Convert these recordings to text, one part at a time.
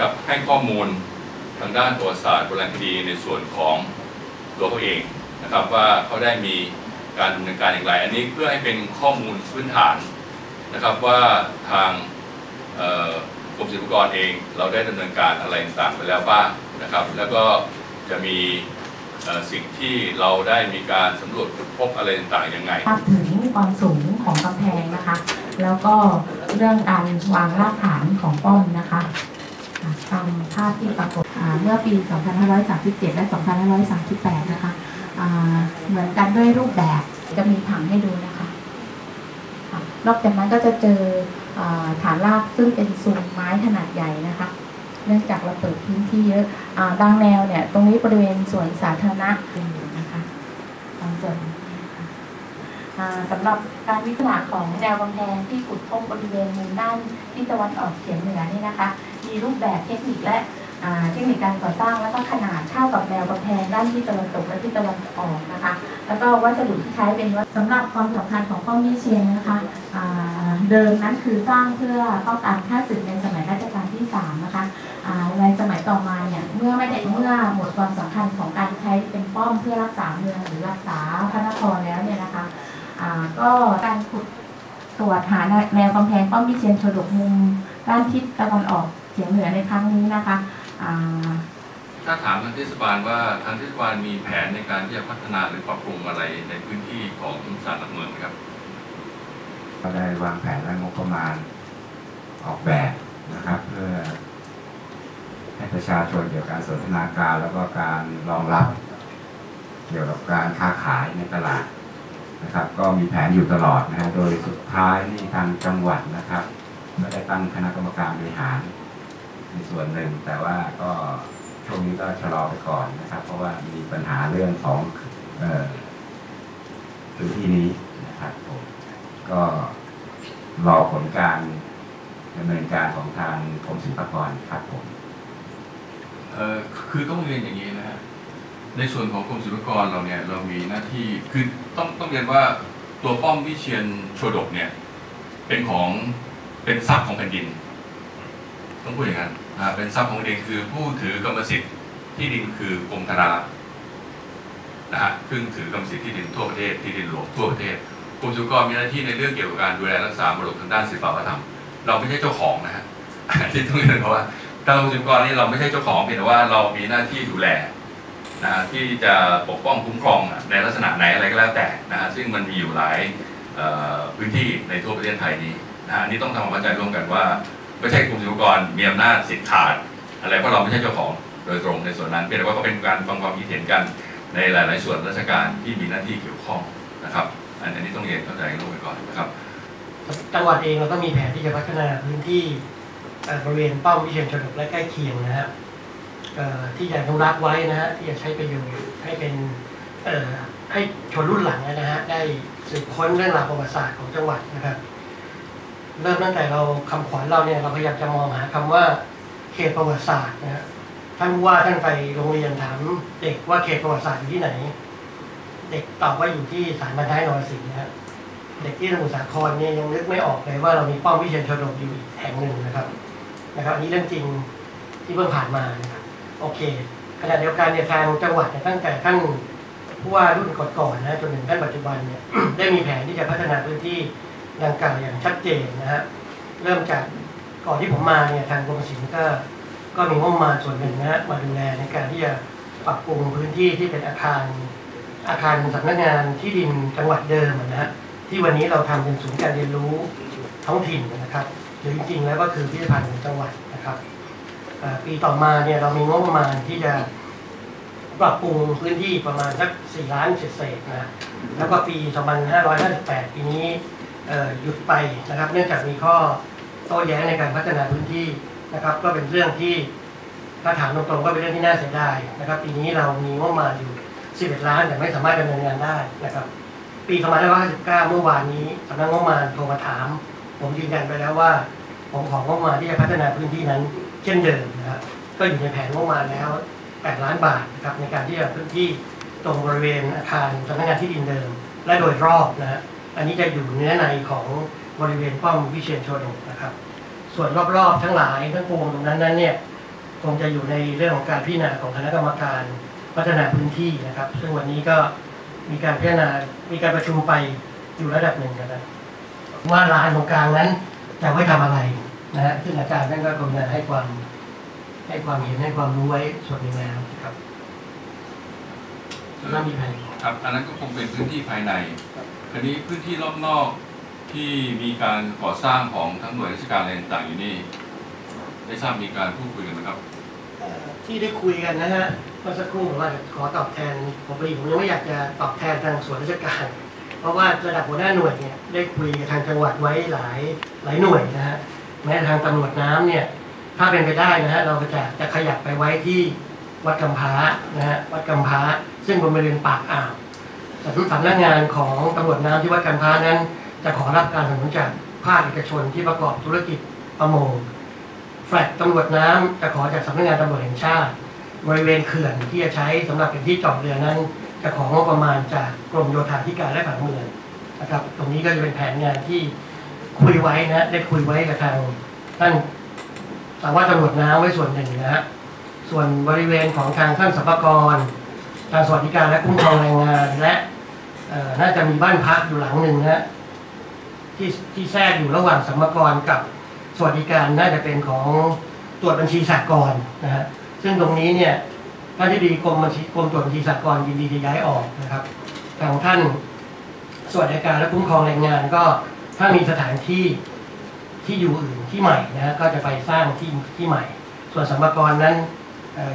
กับให้ข้อมูลทางด้านประวัติศาสตร์โบราณคดีในส่วนของตัวเขาเองนะครับว่าเขาได้มีการดำเนินการอย่างไร อันนี้เพื่อให้เป็นข้อมูลพื้นฐานนะครับว่าทางกรมศิลปากรเองเราได้ดำเนินการอะไรต่างๆไปแล้วบ้างนะครับ แล้วก็จะมีสิ่งที่เราได้มีการสำรวจพบอะไรต่างๆยังไงถึงความสูงของกำแพงนะคะ แล้วก็เรื่องการวางรากฐานของป้อมนะคะ ตามภาพที่ปรากฏเมื่อปี 2537 และ 2538 นะคะเหมือนกันด้วยรูปแบบจะมีผังให้ดูนะคะ นอกจากนั้นก็จะเจอฐานรากซึ่งเป็นซูมไม้ขนาดใหญ่นะคะเนื่องจากเราเปิดพื้นที่เยอะอ่าบางแนวเนี่ย ตรงนี้บริเวณสวนสาธารณะนะคะบางส่วนะคะสำหรับการวิเคราะห์ของแนวกำแพงที่ขุดพบบริเวณมุมด้านที่ตะวันออกเฉียงเหนือนี่นะคะ มีรูปแบบเทคนิคและเทคนิคการก่อสร้างแล้วก็ขนาดเท่ากับแนวกำแพงด้านที่ตะวันตกและที่ตะวันออกนะคะ แล้วก็วัสดุที่ใช้เป็นวัสสำหรับความสำคัญของป้อมวิเชียนนะคะเดิมนั้นคือสร้างเพื่อป้องกันฆ่าศึกในสมัยรัชกาลที่สามนะคะในสมัยต่อมาเนี่ยเมื่อไม่ได้เมื่อหมดความสำคัญของการใช้เป็นป้อมเพื่อรักษาเมืองหรือรักษาพระนครแล้วเนี่ยนะคะก็การขุดตรวจหาแนวกำแพงป้อมวิเชียนชดกมุมด้านทิศตะวันออก เฉียงเหนือในครั้งนี้นะคะอ่าถ้าถามทางเทศบาลว่าทางเทศบาลมีแผนในการที่จะพัฒนาหรือปรับปรุงอะไรในพื้นที่ของสารหลักเมืองไหมครับก็ได้วางแผนและงบประมาณออกแบบนะครับ เพื่อให้ประชาชนเกี่ยวกับการสนทนาการแล้วก็การรองรับ เกี่ยวกับการค้าขายในตลาดนะครับ ก็มีแผนอยู่ตลอดนะฮะโดยสุดท้ายนี่ทางจังหวัดนะครับก็ได้ตั้งคณะกรรมการบริหาร ในส่วนหนึ่ง แต่ว่าก็ช่วงนี้ก็ชะลอไปก่อนนะครับ เพราะว่ามีปัญหาเรื่องของพื้นที่นี้นะครับผมก็รอผลการดำเนินการของทางกรมศิลปากรครับผมเอ่อคือต้องเรียนอย่างนี้นะฮะในส่วนของกรมศิลปากรเราเนี่ยเรามีหน้าที่คือต้องต้องเรียนว่าตัวป้อมวิเชียนโชดกเนี่ยเป็นของเป็นทรัพย์ของแผ่นดิน ต้องพูดอย่างนั้น เป็นทรัพย์ของดินคือผู้ถือกรรมสิทธิ์ที่ดินคือกรมธนารักษ์นะฮะซึ่งถือกรรมสิทธิ์ที่ดินทั่วประเทศที่ดินหลวงทั่วประเทศกรมศิลกรมีหน้าที่ในเรื่องเกี่ยวกับการดูแลรักษามรดกทางด้านศิลปวัฒนธรรม เราไม่ใช่เจ้าของนะฮะที่ต้องเรียนเพราะว่าทางกรมศิลกรนี่เราไม่ใช่เจ้าของเพียงแต่ว่าเรามีหน้าที่ดูแลนะฮะที่จะปกป้องคุ้มครองในลักษณะไหนอะไรก็แล้วแต่นะฮะซึ่งมันมีอยู่หลายพื้นที่ในทั่วประเทศไทยนี้นะฮะนนี่ต้องทำความเข้าใจร่วมกันว่า ไม่ใช่กรมศิลปากรมีอำนาจสิทธิ์ขาด อะไรเพราะเราไม่ใช่เจ้าของโดยตรงในส่วนนั้นเพียงแต่ว่าก็เป็นการฟังความคิดเห็นกันในหลาย ๆ ส่วนราชการที่มีหน้าที่เกี่ยวข้องนะครับ อันนี้ต้องเรียนเข้าใจร่วมกันก่อนนะครับจังหวัดเองเราก็มีแผนที่จะพัฒนาพื้นที่บริเวณป้อมวิเชียรชนกและใกล้เคียงนะฮะเอ่อที่จะอนุรักไว้นะฮะที่จะใช้ประโยชน์ให้เป็นให้ชนรุ่นหลังนะฮะได้สืบค้นเรื่องราวประวัติศาสตร์ของจังหวัดนะครับ เริ่มตั้งแต่เราคำขวัญเราเนี่ยเราพยายามจะมองหาคำว่าเขตประวัติศาสตร์นะฮะท่านผู้ว่าท่านไปโรงเรียนถามเด็กว่าเขตประวัติศาสตร์อยู่ที่ไหน เด็กตอบว่าอยู่ที่สารบรรท้ายนรสิงห์นะฮะเด็กที่สมุทรสาครเนี่ยยังนึกไม่ออกเลยว่าเรามีป้อมวิเชียรชนกอยู่อีกแห่งหนึ่งนะครับ นะครับอันนี้เรื่องจริงที่เพิ่งผ่านมานะครับโอเคขณะเดียวกันเนี่ยทางจังหวัดเนี่ยตั้งแต่ท่านผู้ว่ารุ่นก่อนๆนะจนถึงท่านปัจจุบันเนี่ยได้มีแผนที่จะพัฒนาพื้นที่ ดังกล่าวอย่างชัดเจนนะฮะเริ่มจากก่อนที่ผมมาเนี่ยทางกรมศิลป์ก็ก็มีงบมาส่วนหนึ่งนะฮะมาดูแลในการที่จะปรับปรุงพื้นที่ที่เป็นอาคาร อาคารสำนักงานที่ดินจังหวัดเดิมนะฮะที่วันนี้เราทำเป็นศูนย์การเรียนรู้ท้องถิ่นนะครับหรือจริงๆแล้วก็คือพิพิธภัณฑ์ของจังหวัดนะครับปีต่อมาเนี่ยเรามีงบประมาณที่จะปรับปรุงพื้นที่ประมาณสัก4ล้านเศษๆนะแล้วก็ปี 2558 ปีนี้ หยุดไปนะครับ เนื่องจากมีข้อโต้แย้งในการพัฒนาพื้นที่นะครับ ก็เป็นเรื่องที่ถ้าถามตรงๆก็เป็นเรื่องที่น่าเสียดายนะครับ ปีนี้เรามีงบมาอยู่ 11 ล้านแต่ไม่สามารถดำเนินงานได้นะครับ ปี2559 เมื่อวานนี้สำนักงบมาโทรมาถาม ผมยืนยันไปแล้วว่า ผมของงบมาที่จะพัฒนาพื้นที่นั้น เช่นเดิมนะครับก็อยู่ในแผนงบมาแล้ว 8 ล้านบาทนะครับในการที่จะพื้นที่ตรงบริเวณอาคารสำนักงานที่ดินเดิม และโดยรอบนะฮะ อันนี้จะอยู่เนื้อในของบริเวณป้อมวิเชียรโชดกนะครับ ส่วนรอบๆทั้งหลายทั้งปวงตรงนั้นนั้นเนี่ยคงจะอยู่ในเรื่องของการพิจารณาของคณะกรรมการพัฒนาพื้นที่นะครับ ซึ่งวันนี้ก็มีการพิจารณา มีการประชุมไปอยู่ระดับหนึ่งนะครับว่าลานตรงกลางนั้นจะไว้ทำอะไรนะฮะซึ่งอาจารย์ท่านก็กรุณาให้ความให้ความเห็นให้ความรู้ไว้ส่วนหนึ่งแล้วครับน่ามีแผนครับ อันนั้นก็คงเป็นพื้นที่ภายใน คราวนี้พื้นที่รอบนอกที่มีการก่อสร้างของทั้งหน่วยราชการอะไรต่างๆอยู่นี่ ได้ทราบมีการพูดคุยกันไหมครับ เอ่อที่ได้คุยกันนะฮะเมื่อสักครู่ผมว่าจะขอตอบแทนผมพอดีผมยังไม่อยากจะตอบแทนทางส่วนราชการ เพราะว่าระดับหัวหน้าหน่วยเนี่ยได้คุยกับทางจังหวัดไว้หลายหลายหน่วยนะฮะแม้ทางตำรวจน้ำเนี่ยถ้าเป็นไปได้นะฮะเราก็จะจะขยับไปไว้ที่วัดกำพร้านะฮะวัดกำพร้าซึ่งบนบริเวณปากอ่าว สำนักงานของตำรวจน้ำที่วัดกำพานั้น จะขอรับการสนับสนุนจากภาคเอกชนที่ประกอบธุรกิจประมงแฟลตตำรวจน้ำจะขอจากสำนักงานตำรวจแห่งชาติ บริเวณเขื่อนที่จะใช้สำหรับเป็นที่จอดเรือนั้น จะของงบประมาณจากกรมโยธาธิการและผังเมืองนะครับ ตรงนี้ก็จะเป็นแผนงานที่คุยไว้นะได้คุยไว้กับทางท่านสาวตำรวจน้ำไว้ส่วนหนึ่งนะฮะส่วนบริเวณของทางท่านสัมภากรทางสวัสดิการและคุ้มครองแรงงาน และ น่าจะมีบ้านพักอยู่หลังหนึ่งนะฮะที่ที่แทรกอยู่ระหว่างสัมภากรกับสวัสดิการน่าจะเป็นของตรวจบัญชีสากลนะฮะซึ่งตรงนี้เนี่ยท่านที่ดีกรมบัญชีกรมตรวจบัญชีสากลยินดีจะย้ายออกนะครับทางท่านสวัสดิการและคุ้มครองแรงงานก็ถ้ามีสถานที่ที่อยู่อื่นที่ใหม่นะฮะก็จะไปสร้างที่ที่ใหม่ ส่วนสัมภากรนั้น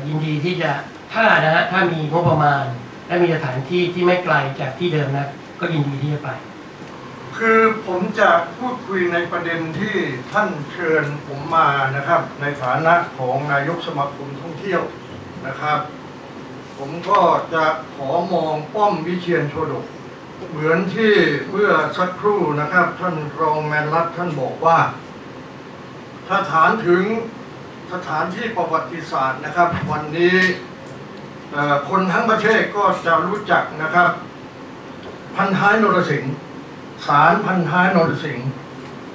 ยินดีที่จะถ้านะฮะถ้ามีงบประมาณ และมีสถานที่ที่ไม่ไกลจากที่เดิมนะก็ยินดีที่จะไป คือผมจะพูดคุยในประเด็นที่ท่านเชิญผมมานะครับ ในฐานะของนายกสมาคมท่องเที่ยวนะครับ ผมก็จะขอมองป้อมวิเชียนโชดก เหมือนที่เมื่อสักครู่นะครับ ท่านรองแมนรัตท่านบอกว่าถ้าถามถึงสถานที่ประวัติศาสตร์นะครับ วันนี้ คนทั้งประเทศก็จะรู้จักนะครับ พันท้ายนรสิงห์ศาลพันท้ายนรสิงห์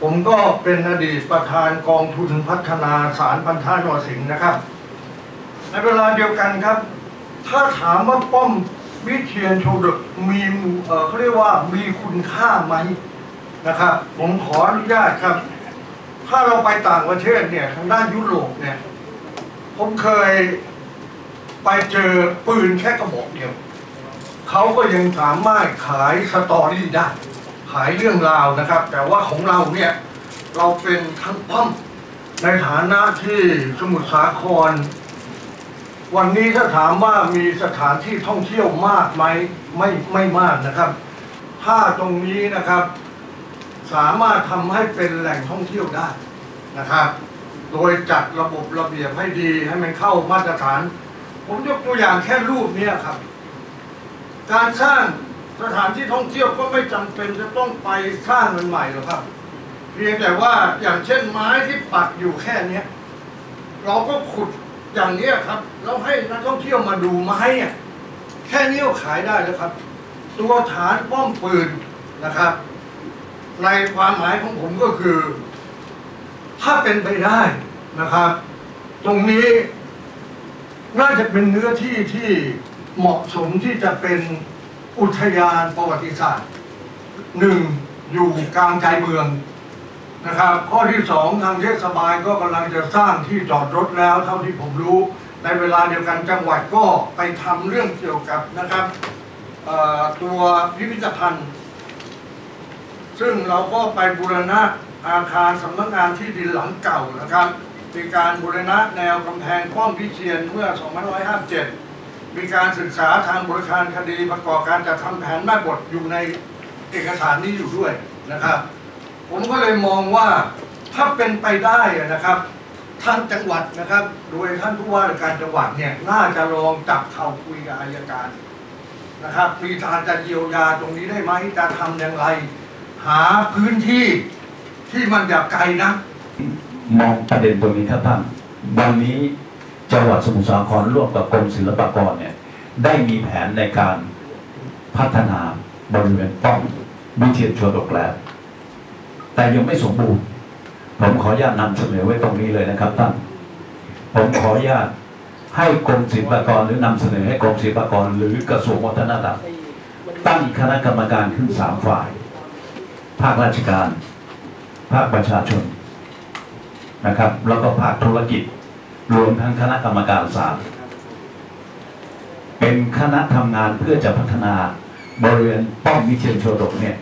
ผมก็เป็นอดีตประธานกองทุนพัฒนาศาลพันท้ายนรสิงห์นะครับ ในเวลาเดียวกันครับ ถ้าถามว่าป้อมวิเชียนโชดกมีเขาเรียกว่ามีคุณค่าไหมนะครับ ผมขออนุญาตครับ ถ้าเราไปต่างประเทศเนี่ยทางด้านยุโรปเนี่ย ผมเคย ไปเจอปืนแค่กระบอกเดียว เขาก็ยังสามารถขายสตอรี่ได้ ขายเรื่องราวนะครับ แต่ว่าของเราเนี่ย เราเป็นทั้งป้อมในฐานะที่สมุทรสาคร วันนี้ถ้าถามว่ามีสถานที่ท่องเที่ยวมากไหมไม่ไม่มากนะครับ ถ้าตรงนี้นะครับ สามารถทำให้เป็นแหล่งท่องเที่ยวได้นะครับ โดยจัดระบบระเบียบให้ดีให้มันเข้ามาตรฐาน ผมยกตัวอย่างแค่รูปเนี้ยครับ การสร้างสถานที่ท่องเที่ยวก็ไม่จำเป็นจะต้องไปสร้างมันใหม่หรอกครับ เพียงแต่ว่าอย่างเช่นไม้ที่ปักอยู่แค่เนี้ยเราก็ขุดอย่างเนี้ยครับแล้วให้นักท่องเที่ยวมาดูไม้อะแค่นี้ก็ขายได้แล้วครับ ตัวฐานป้อมปืนนะครับ ในความหมายของผมก็คือ ถ้าเป็นไปได้นะครับ ตรงนี้ น่าจะเป็นเนื้อที่ที่เหมาะสมที่จะเป็นอุทยานประวัติศาสตร์หนึ่งอยู่กลางใจเมืองนะครับ ข้อที่สองทางเทศบาลก็กำลังจะสร้างที่จอดรถแล้วเท่าที่ผมรู้ ในเวลาเดียวกันจังหวัดก็ไปทำเรื่องเกี่ยวกับนะครับตัวพิพิธภัณฑ์ ซึ่งเราก็ไปบูรณะอาคารสำนักงานที่ดินหลังเก่านะครับ มีการบูรณะแนวกำแพงป้อมพิเชียนเมื่อ 2557 มีการศึกษาทางบริการคดีประกอบการจัดทำแผนแม่บทอยู่ในเอกสารนี้อยู่ด้วยนะครับ ผมก็เลยมองว่าถ้าเป็นไปได้นะครับท่านจังหวัดนะครับ โดยท่านผู้ว่าการจังหวัดเนี่ยน่าจะลองจับเข่าคุยกับอายการนะครับ มีทางจะเยียวยาตรงนี้ได้ไหมจะทำอย่างไร หาพื้นที่ที่มันอย่าไกลนะ มองประเด็นตรงนี้ครับท่านวันนี้จังหวัดสมุทรสาครร่วมกับกรมศิลปากรเนี่ยได้มีแผนในการพัฒนาบริเวณป้อมวิเทียนชวดกแล้วแต่ยังไม่สมบูรณ์ ผมขออนุญาตนำเสนอไว้ตรงนี้เลยนะครับท่านผมขออนุญาตให้กรมศิลปากรหรือนำเสนอให้กรมศิลปากรหรือกระทรวงวัฒนธรรมตั้งคณะกรรมการขึ้นสามฝ่าย ภาคราชการ ภาคประชาชน นะครับ แล้วก็ภาคธุรกิจ รวมทั้งคณะกรรมการศาลเป็นคณะทำงานเพื่อจะพัฒนาบริเวณป้อมวิเชียรโชดกเนี่ย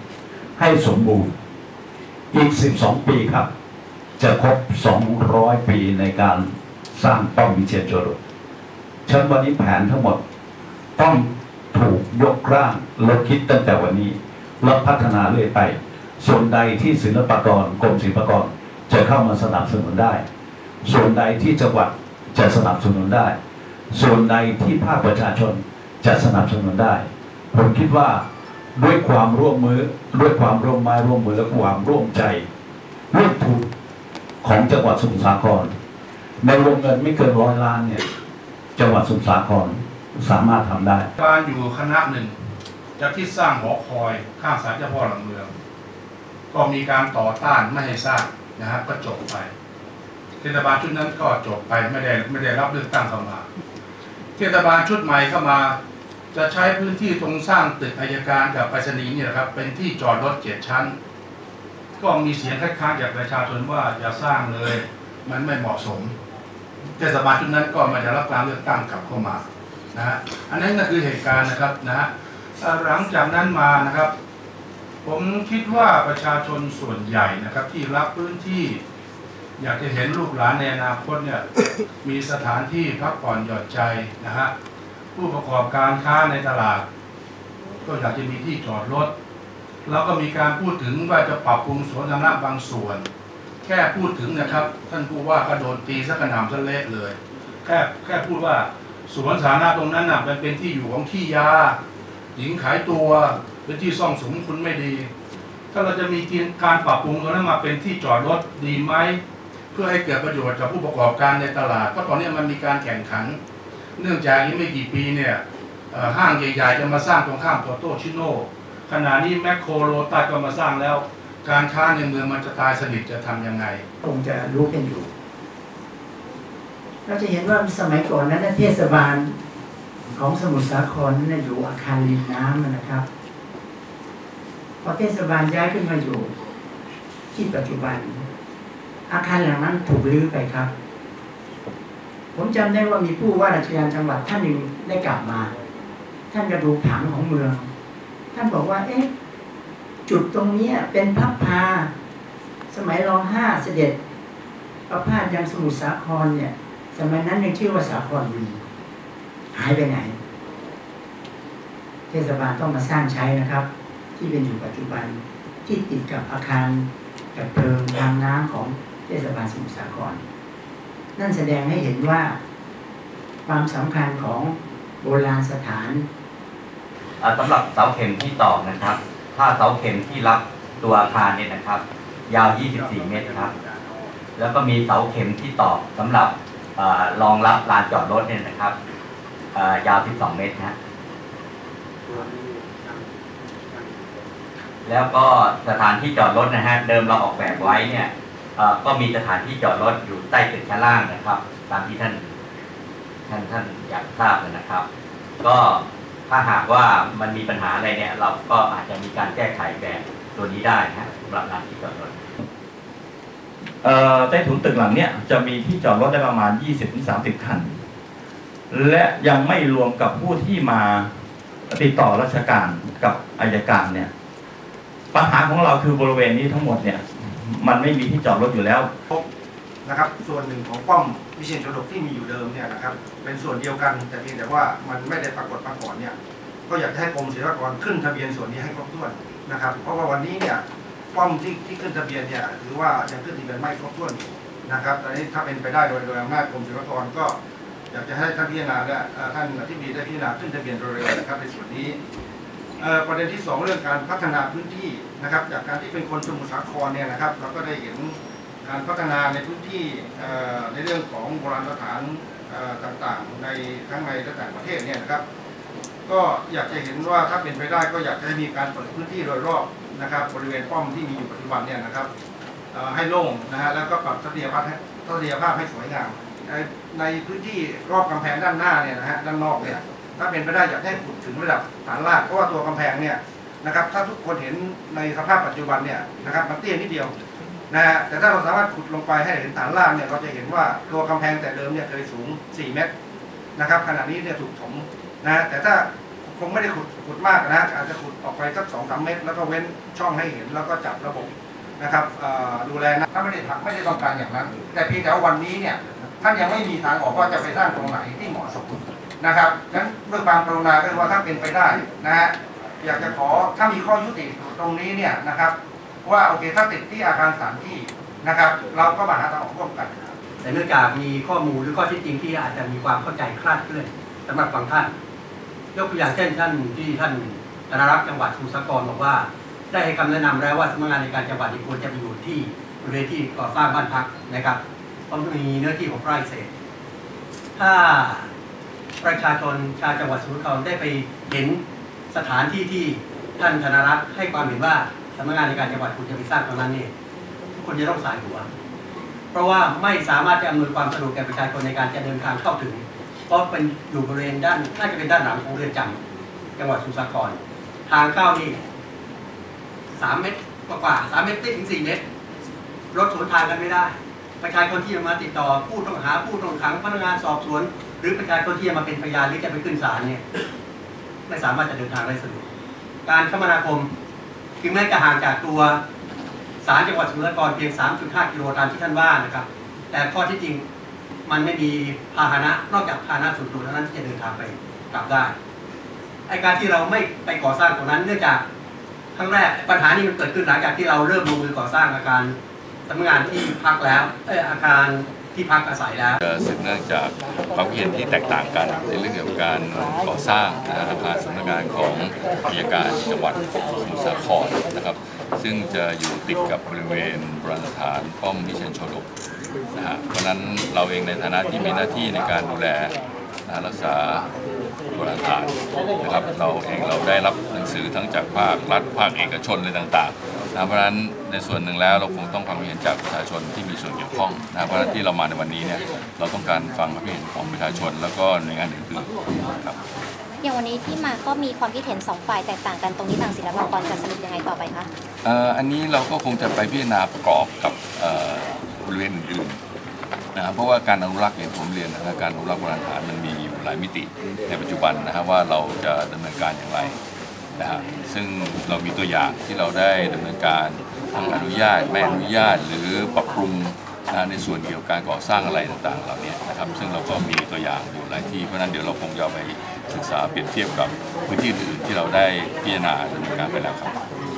ให้สมบูรณ์อีก 12 ปีครับ จะครบ 200 ปีในการสร้างป้อมวิเชียรโชดกฉันวันนี้แผนทั้งหมด ต้องถูกยกร่างและคิดตั้งแต่วันนี้ และพัฒนาเรื่อยไป ส่วนใดที่ศิลปากรกรมศิลปากร จะเข้ามาสนับสนุนได้ ส่วนใดที่จังหวัดจะสนับสนุนได้ ส่วนใดที่ภาคประชาชนจะสนับสนุนได้ ผมคิดว่าด้วยความร่วมมือด้วยความร่วมไม้ร่วมมือและความร่วมใจร่วมทุนของจังหวัดสมุทรสาคร ในวงเงินไม่เกินร้อยล้านเนี่ยจังหวัดสมุทรสาครสามารถทำได้การอยู่คณะหนึ่งจะที่สร้างหอคอยข้างศาลเจ้าพ่อหลังเมือง ก็มีการต่อต้านไม่ให้สร้าง นะครับก็จบไปเทศบาลชุดนั้นก็จบไปไม่ได้ไม่ได้รับเลือกตั้งเข้ามาเทศบาลชุดใหม่เข้ามา จะใช้พื้นที่ตรงสร้างตึกอายการกับไปรษณีย์เนี่นะครับ เป็นที่จอดรถเจ็ดชั้น ก็มีเสียงคัดค้านจากประชาชนว่าอย่าสร้างเลย มันไม่เหมาะสมเทศบาลชุดนั้นก็ม่ได้รับการเลือกตั้งกลับเข้ามานะฮะอันนั้นก็คือเหตุการณ์นะครับนะฮะหลังจากนั้นมานะครับ ผมคิดว่าประชาชนส่วนใหญ่นะครับ ที่รับพื้นที่ อยากจะเห็นลูกหลานในอนาคตเนี่ยมีสถานที่พักผ่อนหย่อนใจนะฮะผู้ประกอบการค้าในตลาด ก็อยากจะมีที่จอดรถแล้วก็มีการพูดถึงว่าจะปรับปรุงสวนสาธารณะบางส่วน แค่พูดถึงนะครับ ท่านผู้ว่าก็โดนตีสักกระหน่ำซะเละเลย แค่แค่พูดว่าสวนสาธารณะตรงนั้นน่ะมันเป็นที่อยู่ของขี้ยา หญิงขายตัว เป็นที่ซ่องสุมคุณไม่ดี ถ้าเราจะมีการปรับปรุงตรงนั้นมาเป็นที่จอดรถดีไหมเพื่อให้เกิดประโยชน์กับผู้ประกอบการในตลาดเพราะตอนนี้มันมีการแข่งขัน เนื่องจากอีกไม่กี่ปีเนี่ยห้างใหญ่ๆจะมาสร้างตรงข้ามโตโตชิโน่ขณะนี้แมคโครโลตัสก็มาสร้างแล้ว การค้าในเมืองมันจะตายสนิทจะทำยังไง คงจะรู้กันอยู่ เราจะเห็นว่าสมัยก่อนนั้นเทศบาลของสมุทรสาครนั้นอยู่อาคารริมน้ำนะครับ พอเทศบาลย้ายขึ้นมาอยู่ ที่ปัจจุบัน อาคารหลังนั้นถูกรื้อไปครับ ผมจำได้ว่ามีผู้ว่าราชการจังหวัดท่านหนึ่งได้กลับมา ท่านก็ดูผังของเมือง ท่านบอกว่า เอ๊ะจุดตรงเนี้ยเป็นพับพา สมัยรองห้าเสด็จ ประพาสยังสมุทรสาครเนี่ย สมัยนั้นยังชื่อว่าสาครวีหายไปไหน เทศบาลต้องมาสร้างใช้นะครับ ที่เป็นอยู่ปัจจุบันที่ติดกับอาคารกับเพลิงทางน้ำของเทศบาลสมุทรสาคร นั่นแสดงให้เห็นว่าความสำคัญของโบราณสถานสำหรับเสาเข็มที่ต่อนะครับ ถ้าเสาเข็มที่รับตัวอาคารเนี่ยนะครับ ยาว 24 เมตรครับ แล้วก็มีเสาเข็มที่ต่อสำหรับอรองรับลานจอดรถเนี่ยนะครับยาว 12 เมตรนะฮะ แล้วก็สถานที่จอดรถนะฮะเดิมเราออกแบบไว้เนี่ยก็มีสถานที่จอดรถอยู่ใต้ตึกชั้นล่างนะครับ ตามที่ท่านท่านท่านอยากทราบนะครับ ก็ถ้าหากว่ามันมีปัญหาอะไรเนี่ย เราก็อาจจะมีการแก้ไขแบบตัวนี้ได้นะสำหรับลานที่จอดรถใต้ถุนตึกหลังเนี้ยจะมีที่จอดรถได้ประมาณ 20-30 คัน และยังไม่รวมกับผู้ที่มาติดต่อราชการกับอายการเนี่ย ปัญหาของเราคือบริเวณนี้ทั้งหมดเนี่ย มันไม่มีที่จอดรถอยู่แล้วนะครับ ส่วนหนึ่งของป้อมวิเชียรชดกที่มีอยู่เดิมเนี่ยนะครับ เป็นส่วนเดียวกันแต่เพียงแต่ว่ามันไม่ได้ปรากฏมาก่อนเนี่ย ก็อยากให้กรมศิลปากรขึ้นทะเบียนส่วนนี้ให้ครบถ้วนนะครับ เพราะว่าวันนี้เนี่ยป้อมที่ที่ขึ้นทะเบียนเนี่ยถือว่ายังขึ้นทะเบียนไม่ครบถ้วนนะครับตอนนี้ถ้าเป็นไปได้โดยโดยอำนาจกรมศิลปากรก็อยากจะให้ท่านพิจารณาและเออท่านอธิบดีได้พิจารณาขึ้นทะเบียนโดยเร็วนะครับในส่วนนี้ ประเด็นที่สองเรื่องการพัฒนาพื้นที่นะครับ จากการที่เป็นคนสมุทรสาครเนี่ยนะครับเราก็ได้เห็นการพัฒนาในพื้นที่ในเรื่องของโบราณสถานต่างๆ ในทั้งในและต่างประเทศเนี่ยนะครับ ก็อยากจะเห็นว่าถ้าเป็นไปได้ก็อยากจะมีการเปิดพื้นที่โดยรอบนะครับ บริเวณป้อมที่มีอยู่ปัจจุบันเนี่ยนะครับให้โล่งนะฮะแล้วก็ปรับทัศนียภาพให้ทัศนียภาพให้สวยงามในพื้นที่รอบกำแพงด้านหน้าเนี่ยนะฮะด้านนอกเนี่ย ถ้าเป็นไปได้อยากให้ขุดถึงระดับฐานรากเพราะว่าตัวกำแพงเนี่ยนะครับ ถ้าทุกคนเห็นในสภาพปัจจุบันเนี่ยนะครับมันเตี้ยนิดเดียวนะฮะแต่ถ้าเราสามารถขุดลงไปให้เห็นฐานรากเนี่ยเราจะเห็นว่าตัวกำแพงแต่เดิมเนี่ยเคยสูง 4 เมตรนะครับขณะนี้เนี่ยถูกถมนะแต่ถ้าคงไม่ได้ขุดขุดมากนะอาจจะขุดออกไปสักสองสามเมตร แล้วก็เว้นช่องให้เห็นแล้วก็จับระบบนะครับดูแลนะถ้าไม่ได้ทำไม่ได้ต้องการอย่างนั้น แต่เพียงแต่ว่าวันนี้เนี่ยท่านยังไม่มีทางออกว่าจะไปสร้างตรงไหนที่เหมาะสม นะครับงั้นด้วยความกรุณาก็คือว่าถ้าเป็นไปได้นะฮะอยากจะขอถ้ามีข้อยุติตรงนี้เนี่ยนะครับ ว่าโอเคถ้าติดที่อาคารสถานที่นะครับ เราก็มาหาทางออกร่วมกัน แต่เนื่องจากมีข้อมูลหรือข้อเท็จจริงที่อาจจะมีความเข้าใจคลาดเคลื่อนสำหรับบางท่าน ยกตัวอย่างเช่นท่านที่ท่านธนรักษ์จังหวัดสมุทรสาครบอกว่า ได้ให้คำแนะนำแล้วว่าสำนักงานในการจังหวัดควรจะไปอยู่ที่บริเวณที่ก่อสร้างบ้านพักนะครับเพราะมีเนื้อที่ของไร่เศษถ้า ประชาชนชาวจังหวัดสมุทรสาครได้ไปเห็นสถานที่ที่ท่านธนรักษ์ให้ความเห็นว่าสำนักงานในการจังหวัดควรจะไปสร้างตรงนั้นนี่ทุกคนจะต้องสายหัว เพราะว่าไม่สามารถจะอำนวยความสะดวกแก่ประชาชนในการจะเดินทางเข้าถึง เพราะเป็นอยู่บริเวณด้านน่าจะเป็นด้านหลังของเรือนจำจังหวัดสมุทรสาคร ทางเข้านี่สามเมตรกว่าสามเมตรถึงสี่เมตรรถสวนทางกันไม่ได้ ประชาชนที่จะมาติดต่อผู้ต้องหาผู้ต้องขังพนักงานสอบสวน หรือประชาชนที่จะมาเป็นพยานหรือจะไปขึ้นศาลเนี่ยไม่สามารถจะเดินทางได้สะดวกการคมนาคมถึงแม้จะห่างจากตัวศาลจังหวัดสมุทรสาครเพียง 3.5 กิโลตามที่ท่านว่านะครับ แต่ข้อที่จริงมันไม่มีพาหนะนอกจากพาหนะส่วนตัวเท่านั้นที่จะเดินทางไปกลับได้ไอการที่เราไม่ไปก่อสร้างตรงนั้นเนื่องจากครั้งแรกปัญหานี้มันเกิดขึ้นหลังจากที่เราเริ่มลงมือก่อสร้างอาคารสำนักงานที่พักแล้วเอออาคาร ที่พักอาศัยแล้วจะสืบเนื่องจากความเห็นที่แตกต่างกัน ในเรื่องเกี่ยวกับการก่อสร้างอาคารสำนักงานของอัยการจังหวัดสมุทรสาครนะครับ ซึ่งจะอยู่ติดกับบริเวณโบราณสถานป้อมวิเชียรโชดกนะฮะเพราะนั้นเราเองในฐานะที่มีหน้าที่ในการดูแลรักษาโบราณสถานนะครับเราเองเราได้รับหนังสือทั้งจากภาครัฐภาคเอกชนอะไรต่างๆ นะเพราะฉะนั้นในส่วนหนึ่งแล้วเราคงต้องความเห็นจากประชาชนที่มีส่วนเกี่ยวข้องนะเพราะฉะนั้นที่เรามาในวันนี้เนี่ยเราต้องการฟังความเห็นของประชาชน แล้วก็หน่วยงานอื่นๆครับอย่างวันนี้ที่มาก็มีความคิดเห็นสองฝ่ายแตกต่างกันตรงนี้ทางศิลปากรจะสรุปยังไงต่อไปคะเอ่ออันนี้เราก็คงจะไปพิจารณาประกอบกับเอ่อบริเวณอื่นๆนะครับเพราะว่าการอนุรักษ์อย่างผมเรียนนะครับการอนุรักษ์โบราณสถานมันมีอยู่หลายมิติในปัจจุบันนะครับว่าเราจะดำเนินการอย่างไร นะฮะซึ่งเรามีตัวอย่างที่เราได้ดำเนินการทั้งอนุญาตไม่อนุญาตหรือปรับปรุงนะในส่วนเกี่ยวกับการก่อสร้างอะไรต่างๆ เหล่านี้นะครับ ซึ่งเราก็มีตัวอย่างอยู่หลายที่ เพราะนั้นเดี๋ยวเราคงจะไปศึกษาเปรียบเทียบกับพื้นที่อื่นที่เราได้พิจารณาดำเนินการไปแล้วครับ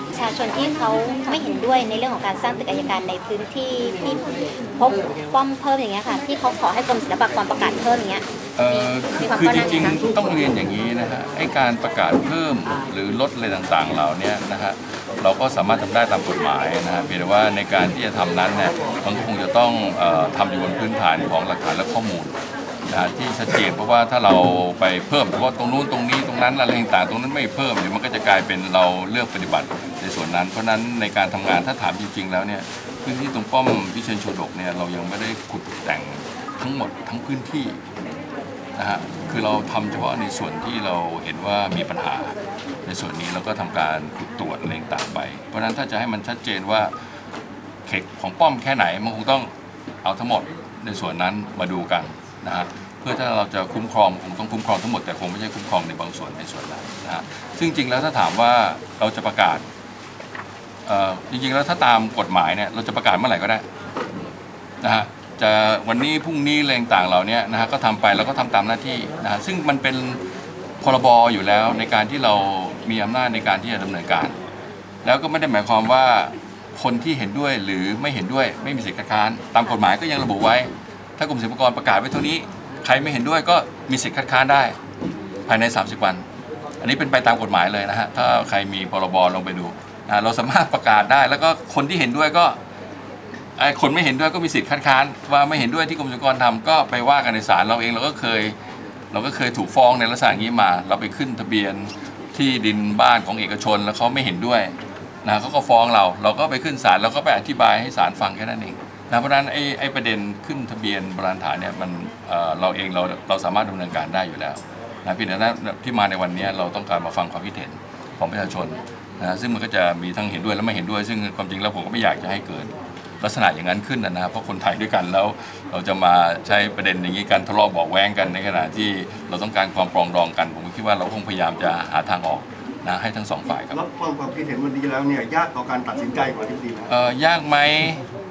ประชาชนที่เขาไม่เห็นด้วยในเรื่องของการสร้างตึกอัยการในพื้นที่ที่พบป้อมเพิ่มอย่างเงี้ยค่ะที่เขาขอให้กรมศิลปากรประกาศเพิ่มอย่างเงี้ย เอ่อมีความคือก้าวหจน้าริงไหมคะๆต้องเรียนอย่างนี้นะฮะไอ้การประกาศเพิ่มหรือลดอะไรต่างๆ เหล่าเนี้นะฮะเราก็สามารถทำได้ตามกฎหมายนะฮะเพียงแต่ว่าในการที่จะทำนั้นเนี่ยมันก็คงจะต้องเอ่อทำอยู่บนพื้นฐานของหลักฐานและข้อมูลนะฮะที่ชัดเจนเพราะว่าถ้าเราไปเพิ่มเฉพาะตรงนู้นตรงนี้ตรงนั้นอะไรต่างๆตรงนั้นไม่เพิ่มเดี๋ยวมันก็จะกลายเป็นเราเลือกปฏิบัติในส่วนนั้น เพราะฉะนั้นในการทำงานถ้าถามจริง ๆ แล้วเนี่ยพื้นที่ตรงป้อมวิเชียรโชดกเนี่ยเรายังไม่ได้ขุดแต่งทั้งหมดทั้งพื้นที่ นะฮะคือเราทำเฉพาะในส่วนที่เราเห็นว่ามีปัญหา ในส่วนนี้เราก็ทำการขุดตรวจอะไรต่างไป เพราะฉะนั้นถ้าจะให้มันชัดเจนว่าเขตของป้อมแค่ไหนมันคงต้องเอาทั้งหมดในส่วนนั้นมาดูกันนะฮะเพื่อถ้าเราจะคุ้มครองคงต้องคุ้มครองทั้งหมดแต่คงไม่ใช่คุ้มครองในบางส่วนในส่วนนั้นนะฮะซึ่งจริงแล้วถ้าถามว่าเราจะประกาศเอ่อจริงๆแล้วถ้าตามกฎหมายเนี่ยเราจะประกาศเมื่อไหร่ก็ได้นะฮะ จะวันนี้พรุ่งนี้อะไรต่างเหล่านี้นะฮะก็ทำไปแล้วก็ทำตามหน้าที่นะฮะซึ่งมันเป็นพรบอยู่แล้วในการที่เรามีอำนาจในการที่จะดำเนินการ แล้วก็ไม่ได้หมายความว่าคนที่เห็นด้วยหรือไม่เห็นด้วยไม่มีสิทธิ์คัดค้าน ตามกฎหมายก็ยังระบุไว้ ถ้ากรมศิลปากรประกาศไว้เท่านี้ ใครไม่เห็นด้วยก็มีสิทธิ์คัดค้านได้ ภายใน 30 วัน อันนี้เป็นไปตามกฎหมายเลยนะฮะถ้าใครมีพรบลองไปดูนะเราสามารถประกาศได้ แล้วก็คนที่เห็นด้วยก็ ไอ้คนไม่เห็นด้วยก็มีสิทธิ์คัดค้านว่าไม่เห็นด้วยที่กรมศิลปากรทำก็ไปว่ากันในศาลเราเองเราก็เคย เราก็เคยถูกฟ้องในลักษณะอย่างนี้มา เราไปขึ้นทะเบียนที่ดินบ้านของเอกชนแล้วเขาไม่เห็นด้วยนะเขาก็ฟ้องเราเราก็ไปขึ้นศาลเราก็ไปอธิบายให้ศาลฟังแค่นั้นเองนะเพราะฉะนั้นไอ้ไอ้ประเด็นขึ้นทะเบียนโบราณฐานเนี่ยมันเอ่อเราเองเราเราสามารถดำเนินการได้อยู่แล้วนะเพียงแต่ว่าที่มาในวันนี้เราต้องการมาฟังความคิดเห็นของประชาชนนะซึ่งมันก็จะมีทั้งเห็นด้วยและไม่เห็นด้วย ซึ่งความจริงแล้วผมก็ไม่อยากจะให้เกิด ลักษณะอย่างนั้นขึ้นนะนะเพราะคนไทยด้วยกันแล้ว เราจะมาใช้ประเด็นอย่างนี้กันทะเลาะเบาะแว้งกันในขณะที่เราต้องการความปรองดองกัน ผมก็คิดว่าเราคงพยายามจะหาทางออกนะให้ทั้งสองฝ่ายครับรับฟังความคิดเห็นวันนี้แล้วเนี่ยยากต่อการตัดสินใจของที่ดีนะเอ่อยากไหม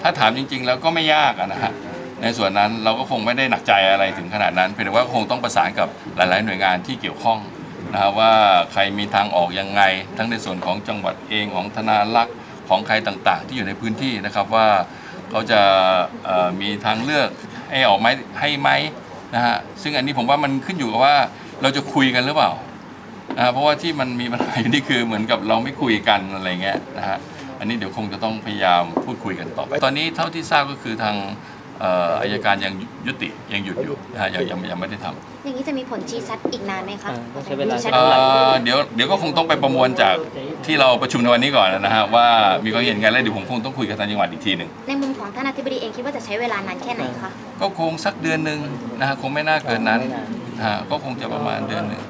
ถ้าถามจริง ๆ แล้วก็ไม่ยากอะนะฮะในส่วนนั้นเราก็คงไม่ได้หนักใจอะไรถึงขนาดนั้นเพียงแต่ว่าคงต้องประสานกับหลาย ๆ หน่วยงานที่เกี่ยวข้องนะฮะว่าใครมีทางออกยังไง ทั้งในส่วนของจังหวัดเองของธนารักษ์ ของใครต่างๆ ที่อยู่ในพื้นที่นะครับว่าเขาจะมีทางเลือกให้ออกไหมให้ไหมนะฮะซึ่งอันนี้ผมว่ามันขึ้นอยู่กับว่าเราจะคุยกันหรือเปล่านะฮะเพราะว่าที่มันมีปัญหาอยู่นี่คือเหมือนกับเราไม่คุยกันอะไรเงี้ยนะฮะอันนี้เดี๋ยวคงจะต้องพยายามพูดคุยกันต่อไปตอนนี้เท่าที่ทราบก็คือทาง อ่ออายการยังยุติยังหยุดอยู่นะฮะยังยังยังไม่ได้ทำ อย่างนี้จะมีผลชี้ชัดอีกนานไหมคะใช้เวลาชี้ชัดเอ่เท่าไหร่อเดี๋ยวเดี๋ยวก็คงต้องไปประมวลจากที่เราประชุมในวันนี้ก่อนนะฮะว่ามีความเห็นไงแล้วเดี๋ยวผมคงต้องคุยกับทางจังหวัดอีกทีหนึ่งในมุมของท่านอธิบดีเองคิดว่าจะใช้เวลานานแค่ไหนคะ ก็คงสักเดือนหนึ่งนะฮะคงไม่น่าเกินนั้นนะฮะก็คงจะประมาณเดือนหนึ่ง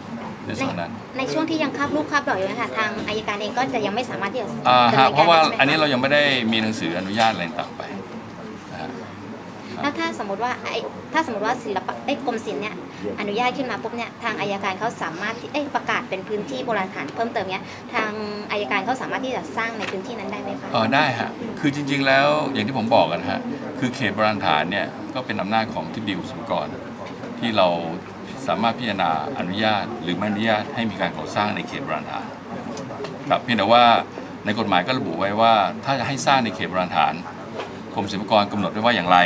เดือนสองนั้นในช่วงที่ยังคาบลูกคาบดอกอยู่นะคะทางอายการเองก็จะยังไม่สามารถที่จะอ่าดำฮะเนินเพการราะว่าได้ใช่ไหมอันนี้คะเรายังไม่ได้มีหนังสืออนุญาตอะไรต่างไปนะฮะ แล้วถ้าสมมติว่าไอ้ถ้าสมมติว่าศิลปะไอ้กรมศิลป์เนี่ยอนุญาตขึ้นมาปุ๊บเนี่ยทางอายการเขาสามารถที่เอ้ยประกาศเป็นพื้นที่โบราณสถานเพิ่มเติมเนี่ยทางอายการเขาสามารถที่จะสร้างในพื้นที่นั้นได้ไหมคะเออได้ฮะคือจริง ๆ แล้วอย่างที่ผมบอกกันฮะคือเขตโบราณฐานเนี่ยก็เป็นอำนาจของที่ดิวสุกรที่เราสามารถพิจารณาอนุญาตหรือไม่อนุญาตให้มีการก่อสร้างในเขตโบราณฐานครับเพียงแต่ว่าในกฎหมายก็ระบุไว้ว่า ถ้าจะให้สร้างในเขตโบราณฐานกรมศิลปากรกำหนดไว้ว่าอย่างไร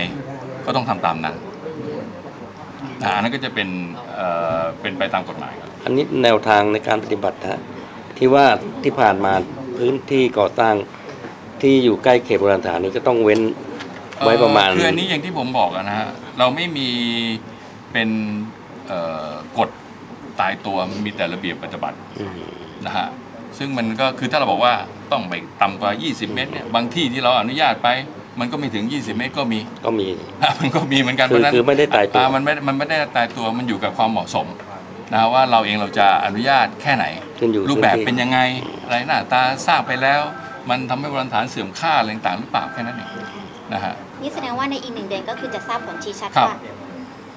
ก็ต้องทำตามนั้นอ่าอันนั้นก็จะเป็นเอ่อเป็นไปตามกฎหมายครับอันนี้แนวทางในการปฏิบัติฮะที่ว่าที่ผ่านมาพื้นที่ก่อสร้างที่อยู่ใกล้เขตโบราณสถานนี้ก็ต้องเว้นไว้ประมาณเอ่อคืออันนี้อย่างที่ผมบอกอะนะฮะเราไม่มีเป็นเอ่อกฎตายตัวมีแต่ระเบียบปฏิบัตินะฮะซึ่งมันก็คือถ้าเราบอกว่าต้องไปต่ำกว่า 20 เมตรเนี่ยบางที่ที่เราอนุญาตไป มันก็ไม่ถึง 20 เมตรก็มี ก็มี มันก็มีเหมือนกันคือเพราะฉะนั้นคือไม่ได้ตายตัวอ่มันไม่มันไม่ได้ตายตัวมันอยู่กับความเหมาะสมนะฮะว่าเราเองเราจะอนุญาตแค่ไหนขึ้นอยู่รูปแบบพื้นที่เป็นยังไงอะไรหน้าตาสร้างไปแล้ว มันทำให้โบราณฐานเสื่อมค่าอะไรต่างๆหรือเปล่าแค่นั้นเองนะฮะนี่แสดงว่าในอีกหนึ่งเดือนก็คือจะทราบผลชี้ชัดครับว่า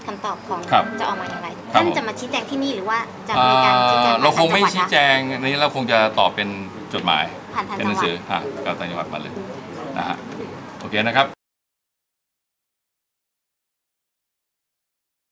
คำตอบของครับจะออกมาอย่างไรครับท่านผมจะมาชี้แจงที่นี่หรือว่าจะมีการชี้แจงเอ่อเราคงไม่ผ่นทชี้จังหวัดแจงอันนี้เราคงจะตอบเป็นจดหมายผ่านทางเป็นหนังสือจังหวัดฮะกับทางจังหวัดมาเลยนะฮะโอ เคนะครับ